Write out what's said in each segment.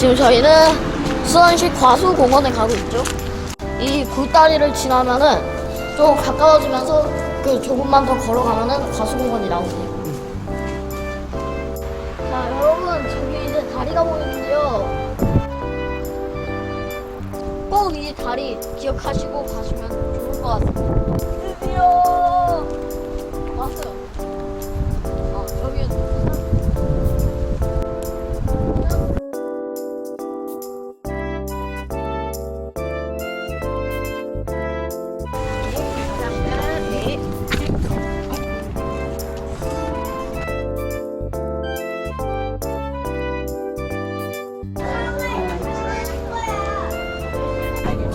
지금 저희는 수원시 과수공원에 가고 있죠. 이 굴다리를 지나면은 좀 가까워지면서 그 조금만 더 걸어가면은 과수공원이 나오네요. 자, 여러분 저기 이제 다리가 보이는데요. 꼭 이 다리 기억하시고 가시면 좋을 것 같습니다.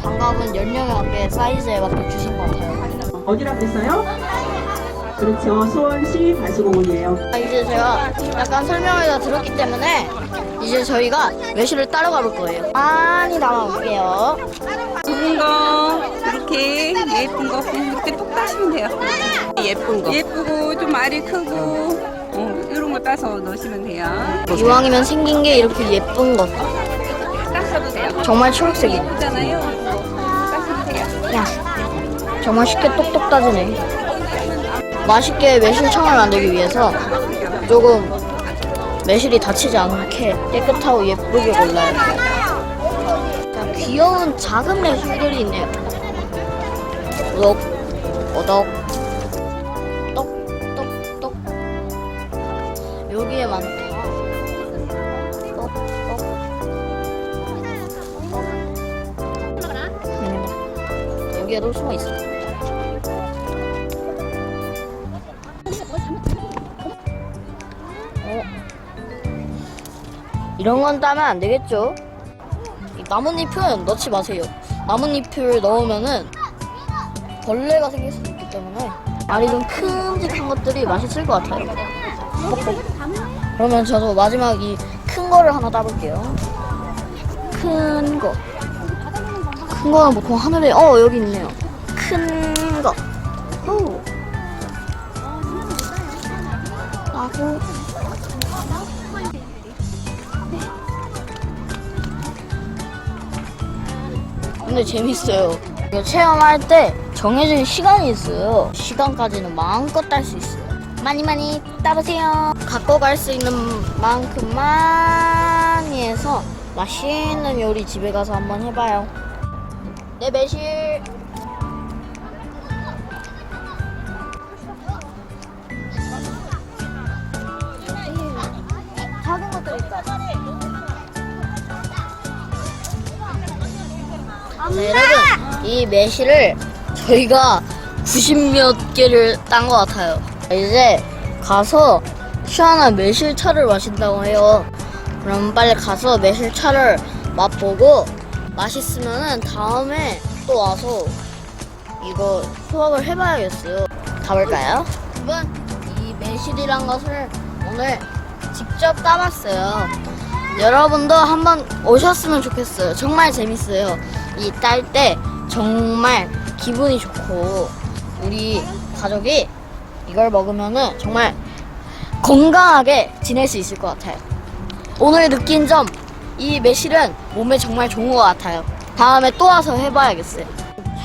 장갑은 연령에 맞게 사이즈에 맞게 주신 것 같아요. 어디라고 했어요? 그렇죠. 수원시 발수공원이에요. 아, 이제 제가 약간 설명을 다 들었기 때문에 이제 저희가 외실을 따라가 볼 거예요. 많이 남아볼게요. 예쁜 거 이렇게 예쁜 거 이렇게 톡 따시면 돼요. 예쁜 거. 예쁘고 좀 알이 크고 어, 이런 거 따서 넣으시면 돼요. 이왕이면 생긴 게 이렇게 예쁜 것. 따셔도 돼요. 정말 초록색이. 예쁘잖아요. 야, 정말 쉽게 똑똑 따지네. 맛있게 매실 청을 만들기 위해서 조금 매실이 다치지 않게 깨끗하고 예쁘게 골라야 돼요. 자, 귀여운 작은 매실들이 있네요. 오덕, 오덕, 음, 여기에도 숨어 있어. 어? 이런 건 따면 안 되겠죠? 이 나뭇잎은 넣지 마세요. 나뭇잎을 넣으면은 벌레가 생길 수 있기 때문에 알이 좀 큼직한 것들이 맛있을 것 같아요. 그러면 저도 마지막 이 큰 거를 하나 따볼게요. 큰 거. 큰 거는 보통 하늘에 어 여기 있네요. 큰 거. 호. 하고 근데 재밌어요. 체험할 때 정해진 시간이 있어요. 시간까지는 마음껏 딸 수 있어요. 많이 많이 따보세요. 갖고 갈 수 있는 만큼 많이 해서 맛있는 요리 집에 가서 한번 해봐요. 네 매실. 작은 것들 있다. 네, 여러분 이 매실을 저희가 90몇 개를 딴 것 같아요. 이제 가서 시원한 매실차를 마신다고 해요. 그럼 빨리 가서 매실차를 맛보고 맛있으면은 다음에 또 와서 이거 수확을 해봐야겠어요. 가볼까요? 여러분 이 매실이란 것을 오늘 직접 따봤어요. 여러분도 한번 오셨으면 좋겠어요. 정말 재밌어요. 이 딸 때 정말 기분이 좋고 우리 가족이 이걸 먹으면은 정말 건강하게 지낼 수 있을 것 같아요. 오늘 느낀 점, 이 매실은 몸에 정말 좋은 것 같아요. 다음에 또 와서 해봐야겠어요.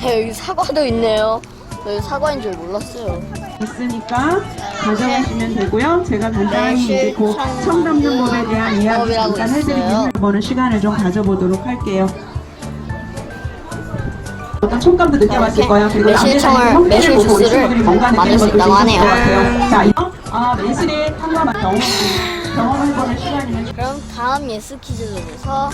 자, 여기 사과도 있네요. 여기 사과인 줄 몰랐어요. 있으니까 가져가시면 되고요. 제가 간단히 이제 그 청- 청담동법에 대한 이야기 잠깐. 해드리면 이번은 시간을 좀 가져보도록 할게요. 어떤 촉감도 느껴봤을 거예요. 그리고 매실청을- 매실 주스를 만들 수 있다고 하네요. 자, 이거 아, 매실의 향과 맛 경험, 경험해보는 시간이면 그럼 다음 예스 퀴즈에서